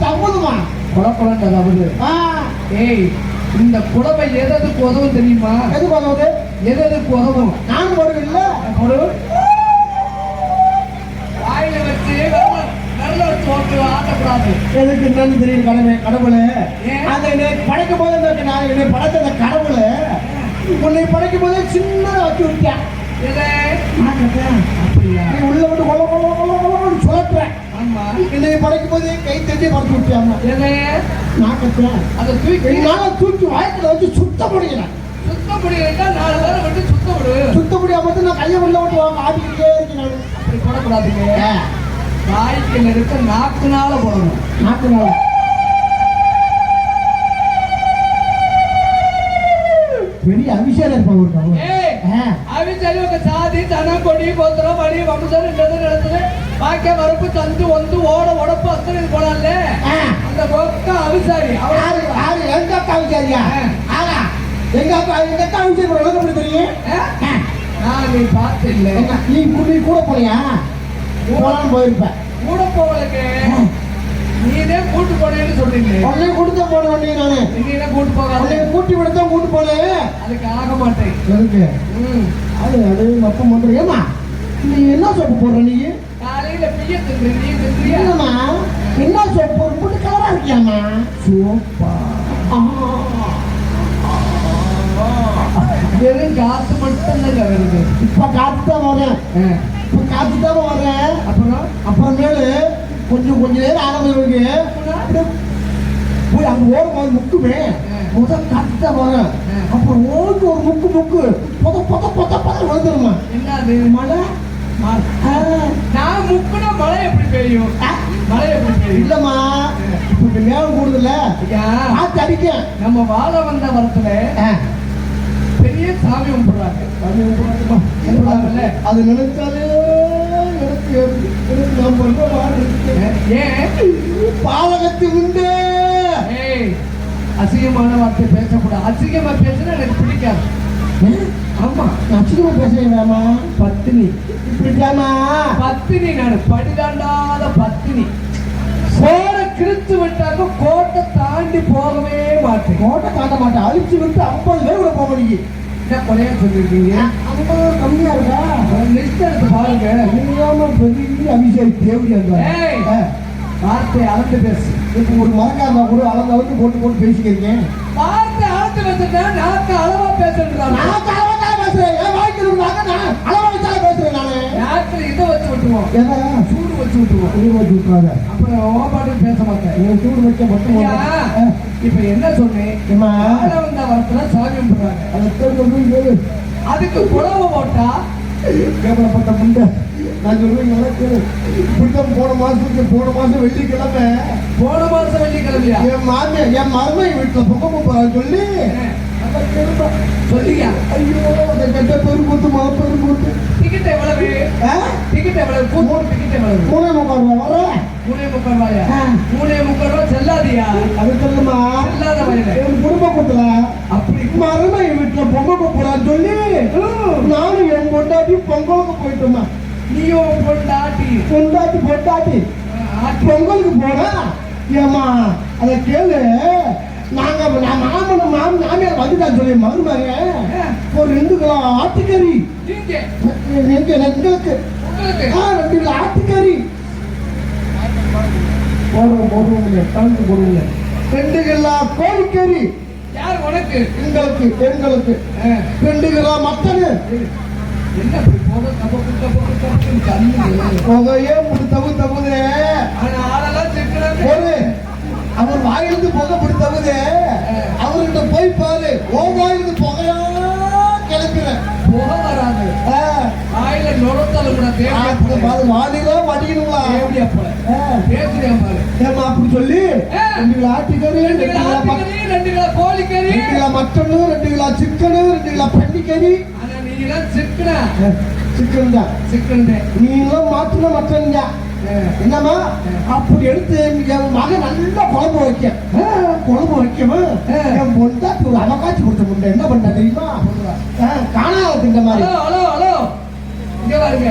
தவறுமா குழப்பம் அதாவது ஆ. ஏய் இந்த குழவை எதற்கு உதவும் தெரியுமா? எது போகுது எதற்கு உதவும்? நான் வருவில்ல ஒரு வாயில வச்சு எதுக்கு என்னன்னு தெரியும் கடவுளே கடவுளே? அந்த என்னை படைக்கும் போது நான் என்னை படைத்த அந்த கடவுளே உன்னை படைக்கும் போதே சின்னதா வச்சு விட்டேன் அப்படியா? நீ உள்ள வந்து கொல கொல கொல கொலன்னு சுழற்றுறேன் ஆமா என்னை படைக்கும் போதே கை தட்டி படைச்சு விட்டாங்க நாக்கத்துல அதை தூக்கி நானும் தூக்கி வாய்க்கில் வச்சு சுத்த முடியல சுத்த முடியலைன்னா நாலு பேரை விட்டு சுத்த சுத்த முடியாம மட்டும் கையை உள்ள விட்டு வாங்க ஆடிக்கிட்டே இருக்கேன் அப்படி போடக்கூடாதுங்க. வாய்க்கு நாக்கு நாள போடணும். நாக்கு நாள பெரிய அபிஷேகம் இருப்பாங்க ஒரு அபிஷேகம் சாதி தனம் கொடி கோத்திரம் பணி வம்சம் நடத்துது. ಬಾಕ್ಯ ಬರಪ್ಪು ತಂದು ಒಂದು ಓಡ ಒಡಪ್ಪು ಅಕ್ಕನಿಗೆ ಕೊಡಲ್ಲ அந்த கோக்கா அவிசாரி. யாரு யாரு எங்க அக்கா அவிசாரியா? ஆனா எங்க அக்கா எங்க அக்கா அவிசாரி உனக்கு எப்படி தெரியும்? நான் நீ பார்த்தில்ல நீ நீ கூட போனியா போலாம் போயிருப்ப. கூட போவலுக்கு நீனே கூட்டு போனேன்னு சொன்னீங்க உடனே கூட்டு போன உடனே நானு. நீனே கூட்டு போகாத. உடனே கூட்டி விடுத்தா கூட்டு போனே. அதுக்கு ஆக மாட்டேன். இருக்கு அது அது மொத்தம் பண்றீங்கம்மா நீ என்ன சொல்ல போடுற நீ? காலையில பிய்ய என்னம்மா? என்ன சோப்பு போட்டு கலரா இருக்கியாம்மா? சோப்பா. வெறும் காசு மட்டும் தான் வருது. இப்ப காத்து தான் வரேன் இப்ப காத்து தான் வரேன் அப்புறம்? அப்புறமேலு கொஞ்சம் கொஞ்ச நேரம் ஆரம்பிக்கு போய் அங்க ஓடும் போது முக்குமே. முத காத்து வரேன் அப்புறம் ஓட்டு ஒரு முக்கு முக்கு. பொத பொத பொத பொத வந்துருமா என்னது மழை? நான் முக்குனா மழை எப்படி பெய்யும்? மழை எப்படி பெய்யும்? இல்லம்மா இப்ப மேகம் கூடுதுல்ல? அடிக்கும் நம்ம வாழ வந்த வரத்துல பெரிய சாமி கும்பிடுறாங்க. உட்காருமா. கும்பிடுறாங்கல்ல? அது நினைச்சாலே பாலகத்து உண்டு. அசிங்கமான வார்த்தை பேசக்கூடாது. அசிங்கமா பேசுனா எனக்கு பிடிக்காது. ஆமா. அசிங்கமா பேசுறேன் பத்தினி. இப்படிதாமா பத்தினி நான். படிதாண்டாத பத்தினி. கோட கிழித்து விட்டாக்க கோட்டை தாண்டி போகவே மாட்டேன். கோட்டை காட்ட மாட்டேன். அழிச்சு விட்டு ஐம்பது பேர் கூட போக முடியும் என்ன கொலையா சொல்லிருக்கீங்க ஐம்பது கம்மியா இருக்கா? லிஸ்ட் எடுத்து பாருங்க. நீங்காம பெரிய அபிஷேக் தேவடி. அந்த வார்த்தை அளந்து பேசு. இப்போ ஒரு மரக்காரமா கூட அளந்து அளந்து போட்டு போட்டு பேசிக்கிறீங்க வார்த்தை அளந்து வச்சுட்டா நாக்கு அளவா நான் தலைவத்தால பேசுறேன். என் வாழ்க்கையில் இருந்தாங்க நான் அளவழிச்சால பேசுறேன் நானு. நாக்குல இதை வச்சு விட்டுருவோம் எதை சூடு வச்சு விட்டுருவோம் சூடு வச்சு விட்டுறாங்க அப்புறம் ஓபாட்டும் பேச மாட்டேன். நீ சூடு வைக்க மட்டும் இப்ப என்ன சொன்னேன்? வந்த வரத்துல சாமி கும்பிடுறாங்க அதுக்கு குழவை போட்டா? கேவலப்பட்ட முண்டை நான் சொல்றேன் கேளு இப்படித்தான் போன மாசத்துக்கு போன மாசம் வெள்ளிக்கிழமை. போன மாசம் வெள்ளிக்கிழமையா? என் மாமியா என் மருமை வீட்டுல போறான்னு சொல்லி. சொல்லியா ஐயோ அந்த கெட்ட பெருக்கூத்து மா பெருக்கூத்து டிக்கெட் எவ்வளவு? டிக்கெட் எவ்வளவு? கூட்டு டிக்கெட் எவ்வளவு? மூணே முக்கால் ரூபா வர மூணே முக்கால் ரூபாயா. மூணே முக்கால் ரூபாய் செல்லாதியா? அது சொல்லுமா? செல்லாத என் குடும்ப கூட்டுல. அப்படி. மருமை வீட்டுல பொங்க போறான்னு சொல்லி. நானும் என் பொண்டாட்டி பொங்கலுக்கு போயிட்டோமா? நீயும் பொண்டாட்டி? பொண்டாட்டி ஆட்டி. பொங்கலுக்கு போனா? ஏமா அதை கேளு. நாங்க நான் மாமன் மாமன் மாமியார் வந்துட்டான்னு சொல்லி மருமக ஒரு ரெண்டு கிலோ ஆட்டுக்கறி. எங்க ஆ, ரெண்டு கிலோ ஆட்டுக்கறி. போடுவோம் போடுவோங்க கலந்து போடுவோங்க ரெண்டு கிலோ கோழிக்கறி. யார் உனக்கு? எங்களுக்கு ஆ. ரெண்டு கிலோ மட்டனு. என்ன போக கண்ணு புகையே முடி தவு புகை தவுதே அவர்கிட்ட போய் பாரு. ஓ வாயிலிருந்து புகையா கிளப்பிடுறேன் புகை வராது. ஆ, வாயில நுரத்தல கூட வாலிலாம் வடிக்கணுங்களா தேவையா போல. பேசுறேன் பாரு ஏம்மா அப்படி சொல்லி. ரெண்டு கிலோ ஆட்டுக்கறி ரெண்டு கிலோ ரெண்டு கிலோ கோழிக்கறி. ரெண்டு கிலோ மட்டனு ரெண்டு கிலோ சிக்கனு ரெண்டு கிலோ பன்னிக்கறி ஆனா நீங்க சிக்கனா? சிக்கன் தான் சிக்கன் நீங்களும் மாட்டுன மட்டன் தான் என்னம்மா? அப்படி எடுத்து என் மகன் நல்லா குழம்பு வைக்க. குழம்பு வைக்கவும் என் பொண்டாட்டி ஒரு அவகாட்சி கொடுத்த முண்டை என்ன பண்ண தெரியுமா? காணாத தின்ற மாதிரி. Hello hello hello. இங்க பாருங்க?